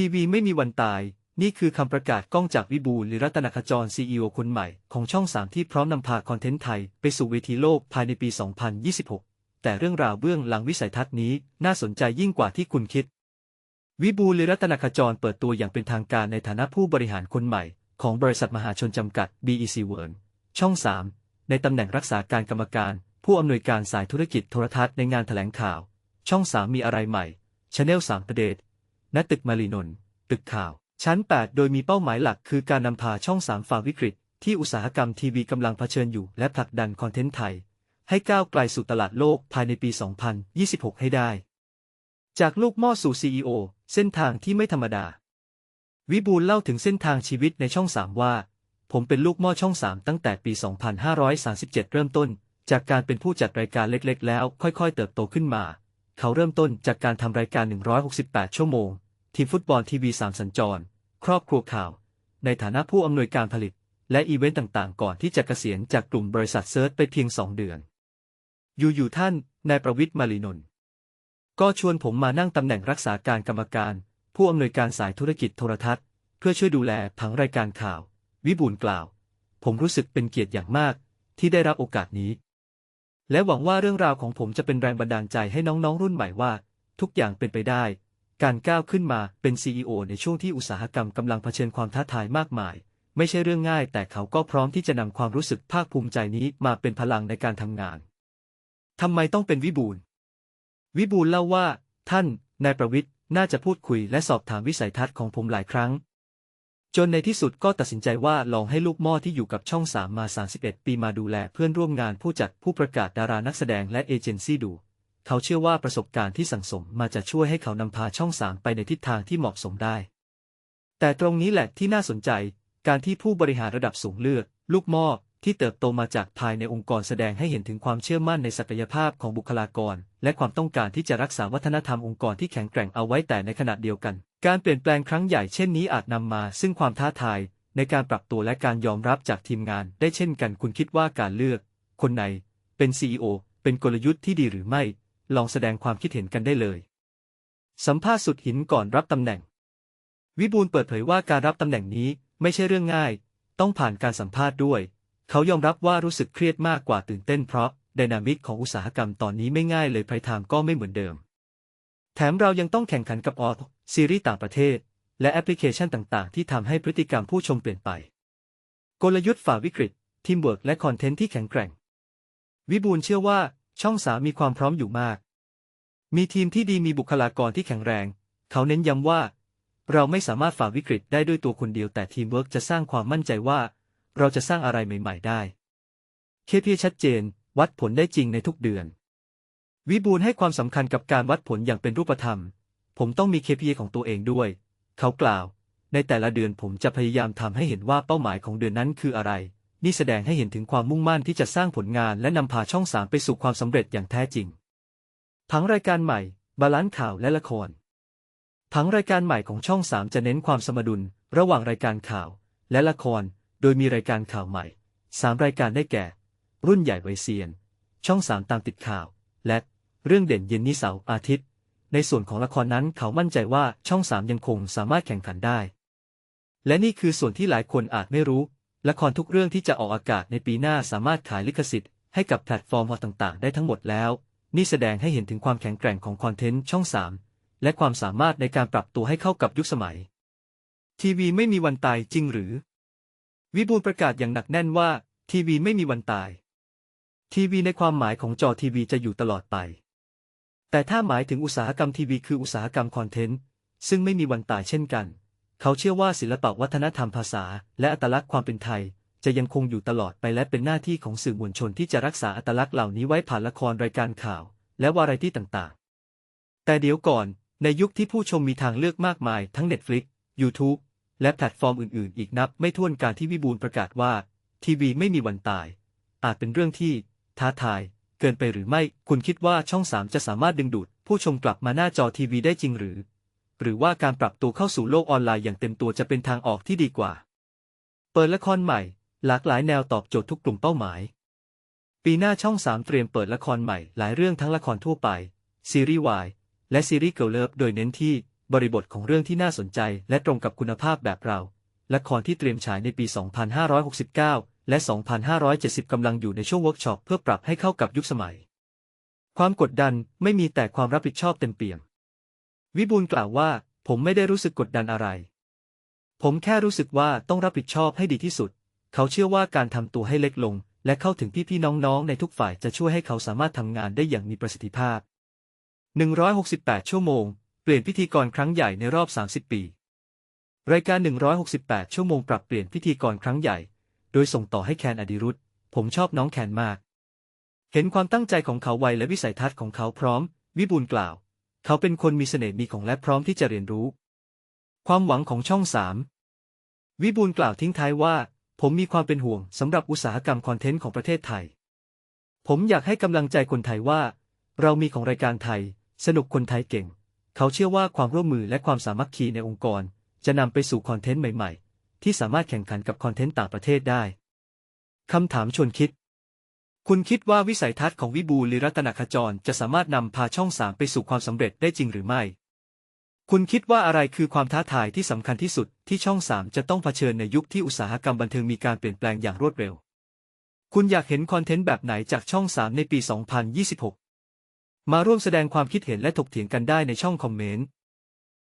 ทีวีไม่มีวันตาย นี่คือคำประกาศก้องจากวิบูลยรัตนขจรซีอีโอคนใหม่ของช่อง3ที่พร้อมนำพาคอนเทนต์ไทยไปสู่เวทีโลกภายในปี 2026 แต่เรื่องราวเบื้องหลังวิสัยทัศน์นี้น่าสนใจยิ่งกว่าที่คุณคิด วิบูลยรัตนขจรเปิดตัวอย่างเป็นทางการในฐานะผู้บริหารคนใหม่ ของบริษัทมหาชนจำกัด BEC World ช่อง 3 ในตำแหน่งรักษาการกรรมการ ผู้อำนวยการสายธุรกิจโทรทัศน์ในงานแถลงข่าว ช่อง 3 มีอะไรใหม่ชาแนล3ประเดช ณตึกมารีนนท์ตึกข่าว ชั้น 8 โดยมีเป้าหมายหลักคือการนำพาช่อง3ฝ่าวิกฤต ที่อุตสาหกรรมทีวีกำลังเผชิญอยู่และผลักดันคอนเทนต์ไทย ให้ก้าวไกลสู่ตลาดโลกภายในปี 2026 ให้ได้ จากลูกหม้อสู่ CEO เส้นทางที่ไม่ธรรมดา วิบูลเล่าถึงเส้นทางชีวิตในช่อง3ว่า ผมเป็นลูกหม้อช่อง3ตั้งแต่ปี 2537 เริ่มต้น จากการเป็นผู้จัดรายการเล็กๆ แล้ว ค่อยๆ เติบโตขึ้นมา เขาเริ่มต้นจากการทำรายการ 168 ชั่วโมง ทีมฟุตบอลทีวีสามสัญจร ครอบครัวข่าว ในฐานะผู้อำนวยการผลิต และอีเวนต์ต่างๆ ก่อนที่จะเกษียณจากกลุ่มบริษัทเซิร์ชไปเพียง2เดือน อยู่ๆท่านนายประวิทย์มาลีนนท์ก็ชวนผมมานั่งตำแหน่งรักษาการกรรมการ ผู้อำนวยการสายธุรกิจโทรทัศน์ เพื่อช่วยดูแลผังรายการข่าว วิบูลกล่าว ผมรู้สึกเป็นเกียรติอย่างมาก ที่ได้รับโอกาสนี้ และหวังว่าเรื่องราวของผมจะเป็นแรงบันดาลใจให้น้องๆรุ่นใหม่ว่า ทุกอย่างเป็นไปได้ การก้าวขึ้นมาเป็น CEO ในช่วงที่อุตสาหกรรมกำลังเผชิญความท้าทายมากมาย ไม่ใช่เรื่องง่าย แต่เขาก็พร้อมที่จะนำความรู้สึกภาคภูมิใจนี้มาเป็นพลังในการทำงานทำไมต้องเป็นวิบูลวิบูลเล่าว่า ท่าน นายประวิทย์น่าจะพูดคุยและสอบถามวิสัยทัศน์ของผมหลายครั้ง จนในที่สุดก็ตัดสินใจว่าลองให้ลูกหม้อที่อยู่กับช่อง3มา 31 ปีมาดูแลเพื่อนร่วมงานผู้จัดผู้ประกาศดารานักแสดงและเอเจนซี่ดู เขาเชื่อว่าประสบการณ์ที่สั่งสมมาจะช่วยให้เขานำพาช่อง3ไปในทิศทางที่เหมาะสมได้ แต่ตรงนี้แหละที่น่าสนใจ การที่ผู้บริหารระดับสูงเลือก ลูกม้อที่เติบโตมาจากภายในองค์กรแสดงให้เห็นถึงความเชื่อมั่นในศักยภาพของบุคลากร และความต้องการที่จะรักษาวัฒนธรรมองค์กรที่แข็งแกร่งเอาไว้แต่ในขณะเดียวกัน การเปลี่ยนแปลงครั้งใหญ่เช่นนี้อาจนำมา ซึ่งความท้าทาย ในการปรับตัวและการยอมรับจากทีมงาน ได้เช่นกันคุณคิดว่าการเลือก คนไหน เป็น CEO เป็นกลยุทธ์ที่ดีหรือไม่ ลองแสดงความคิดเห็นกันได้เลย สัมภาษณ์สุดหินก่อนรับตำแหน่ง วิบูลเปิดเผยว่าการรับตำแหน่งนี้ไม่ใช่เรื่องง่าย ต้องผ่านการสัมภาษณ์ด้วย เขายอมรับว่ารู้สึกเครียดมากกว่าตื่นเต้นเพราะไดนามิกของอุตสาหกรรมตอนนี้ไม่ง่ายเลยไพรไทม์ก็ไม่เหมือนเดิม แถมเรายังต้องแข่งขันกับออซีรีส์ต่างประเทศ และแอปพลิเคชันต่างๆ ที่ทำให้พฤติกรรมผู้ชมเปลี่ยนไป กลยุทธ์ฝ่าวิกฤตทีมเวิร์กและคอนเทนต์ที่แข็งแกร่ง วิบูลเชื่อว่า ช่องสามมีความพร้อมอยู่มาก มีทีมที่ดีมีบุคลากรที่แข็งแรง เขาเน้นย้ำว่า เราไม่สามารถฝ่าวิกฤตได้ด้วยตัวคนเดียวแต่ทีมเวิร์กจะสร้างความมั่นใจว่า เราจะสร้างอะไรใหม่ ๆ ได้ KPI ชัดเจน วัดผลได้จริงในทุกเดือน วิบูลให้ความสำคัญกับการวัดผลอย่างเป็นรูปธรรม ผมต้องมี KPI ของตัวเองด้วย เขากล่าว ในแต่ละเดือนผมจะพยายามทำให้เห็นว่าเป้าหมายของเดือนนั้นคืออะไร นี่แสดงให้เห็นถึงความมุ่งมั่นที่จะสร้างผลงานและนำพาช่องสามไปสู่ความสำเร็จอย่างแท้จริงผังรายการใหม่ บาลานซ์ข่าวและละครผังรายการใหม่ของช่องสามจะเน้นความสมดุล ระหว่างรายการข่าว และละคร โดยมีรายการข่าวใหม่สามรายการได้แก่ รุ่นใหญ่ไวเซียน ช่องสามตามติดข่าว และเรื่องเด่นเย็นนี้เสาร์อาทิตย์ ในส่วนของละครนั้นเขามั่นใจว่าช่องสามยังคงสามารถแข่งขันได้ และนี่คือส่วนที่หลายคนอาจไม่รู้ ละครทุกเรื่องที่จะออกอากาศในปีหน้าสามารถขายลิขสิทธิ์ให้กับแพลตฟอร์มต่างๆ ได้ทั้งหมดแล้ว นี่แสดงให้เห็นถึงความแข็งแกร่งของคอนเทนต์ช่องสามและความสามารถในการปรับตัวให้เข้ากับยุคสมัย ทีวีไม่มีวันตายจริงหรือ วิบูลย์ประกาศอย่างหนักแน่นว่า ทีวีไม่มีวันตาย ทีวีในความหมายของจอทีวีจะอยู่ตลอดไป แต่ถ้าหมายถึงอุตสาหกรรมทีวีคืออุตสาหกรรมคอนเทนต์ซึ่งไม่มีวันตายเช่นกัน เขาเชื่อว่าศิลปวัฒนธรรมภาษา และอัตลักษณ์ความเป็นไทย จะยังคงอยู่ตลอดไปและเป็นหน้าที่ของสื่อมวลชนที่จะรักษาอัตลักษณ์เหล่านี้ไว้ผ่านละครรายการข่าว และวาไรตี้ต่างๆ แต่เดี๋ยวก่อนในยุคที่ผู้ชมมีทางเลือกมากมายทั้ง Netflix YouTube และแพลตฟอร์มอื่นๆ อีกนับ ไม่ถ้วนการที่วิบูลประกาศว่า ทีวีไม่มีวันตาย อาจเป็นเรื่องที่ ท้าทาย เกินไปหรือไม่ คุณคิดว่าช่องสามจะสามารถดึงดูด ผู้ชมกลับมาหน้าจอทีวีได้จริงหรือ หรือว่าการปรับตัวเข้าสู่โลกออนไลน์อย่างเต็มตัวจะเป็นทางออกที่ดีกว่า เปิดละครใหม่ หลากหลายแนวตอบโจทย์ทุกกลุ่มเป้าหมาย ปีหน้าช่องสามเตรียมเปิดละครใหม่ หลายเรื่องทั้งละครทั่วไป ซีรีส์วายและซีรีส์เกิร์ลเลิฟโดยเน้นที่บริบทของเรื่องที่น่าสนใจ และตรงกับคุณภาพแบบเรา ละครที่เตรียมฉายในปี 2569 และ 2570 กำลังอยู่ในช่วงเวิร์กช็อปเพื่อปรับให้เข้ากับยุคสมัย ความกดดันไม่มีแต่ความรับผิดชอบเต็มเปี่ยม วิบูลกล่าวว่า ผมไม่ได้รู้สึกกดดันอะไร ผมแค่รู้สึกว่าต้องรับผิดชอบให้ดีที่สุด เขาเชื่อว่าการทำตัวให้เล็กลง และเข้าถึงพี่ๆน้องๆ ในทุกฝ่ายจะช่วยให้เขาสามารถทำงานได้อย่างมีประสิทธิภาพ 168 ชั่วโมง เปลี่ยนพิธีกรครั้งใหญ่ในรอบ 30 ปี รายการ 168 ชั่วโมงปรับเปลี่ยนพิธีกรครั้งใหญ่ โดยส่งต่อให้แคนอดิรุธผมชอบน้องแคนมาก เห็นความตั้งใจของเขาไวและวิสัยทัศน์ของเขาพร้อม วิบูลกล่าว เขาเป็นคนมีเสน่ห์มีของและพร้อมที่จะเรียนรู้ ความหวังของช่องสามวิบูลกล่าวทิ้งท้ายว่า ผมมีความเป็นห่วงสำหรับอุตสาหกรรมคอนเทนต์ของประเทศไทย ผมอยากให้กำลังใจคนไทยว่า เรามีของรายการไทย สนุกคนไทยเก่ง เขาเชื่อว่าความร่วมมือและความสามัคคีในองค์กร จะนำไปสู่คอนเทนต์ใหม่ ๆ ที่สามารถแข่งขันกับคอนเทนต์ต่างประเทศได้คำถามชวนคิด คุณคิดว่าวิสัยทัศน์ของวิบูลย์หรือรัตนขจรจะสามารถนำพาช่องสามไปสู่ความสำเร็จได้จริงหรือไม่ คุณคิดว่าอะไรคือความท้าทายที่สำคัญที่สุดที่ช่องสามจะต้องเผชิญในยุคที่อุตสาหกรรมบันเทิงมีการเปลี่ยนแปลงอย่างรวดเร็ว คุณอยากเห็นคอนเทนต์แบบไหนจากช่องสามในปี 2026 มาร่วมแสดงความคิดเห็นและถกเถียงกันได้ในช่องคอมเมนต์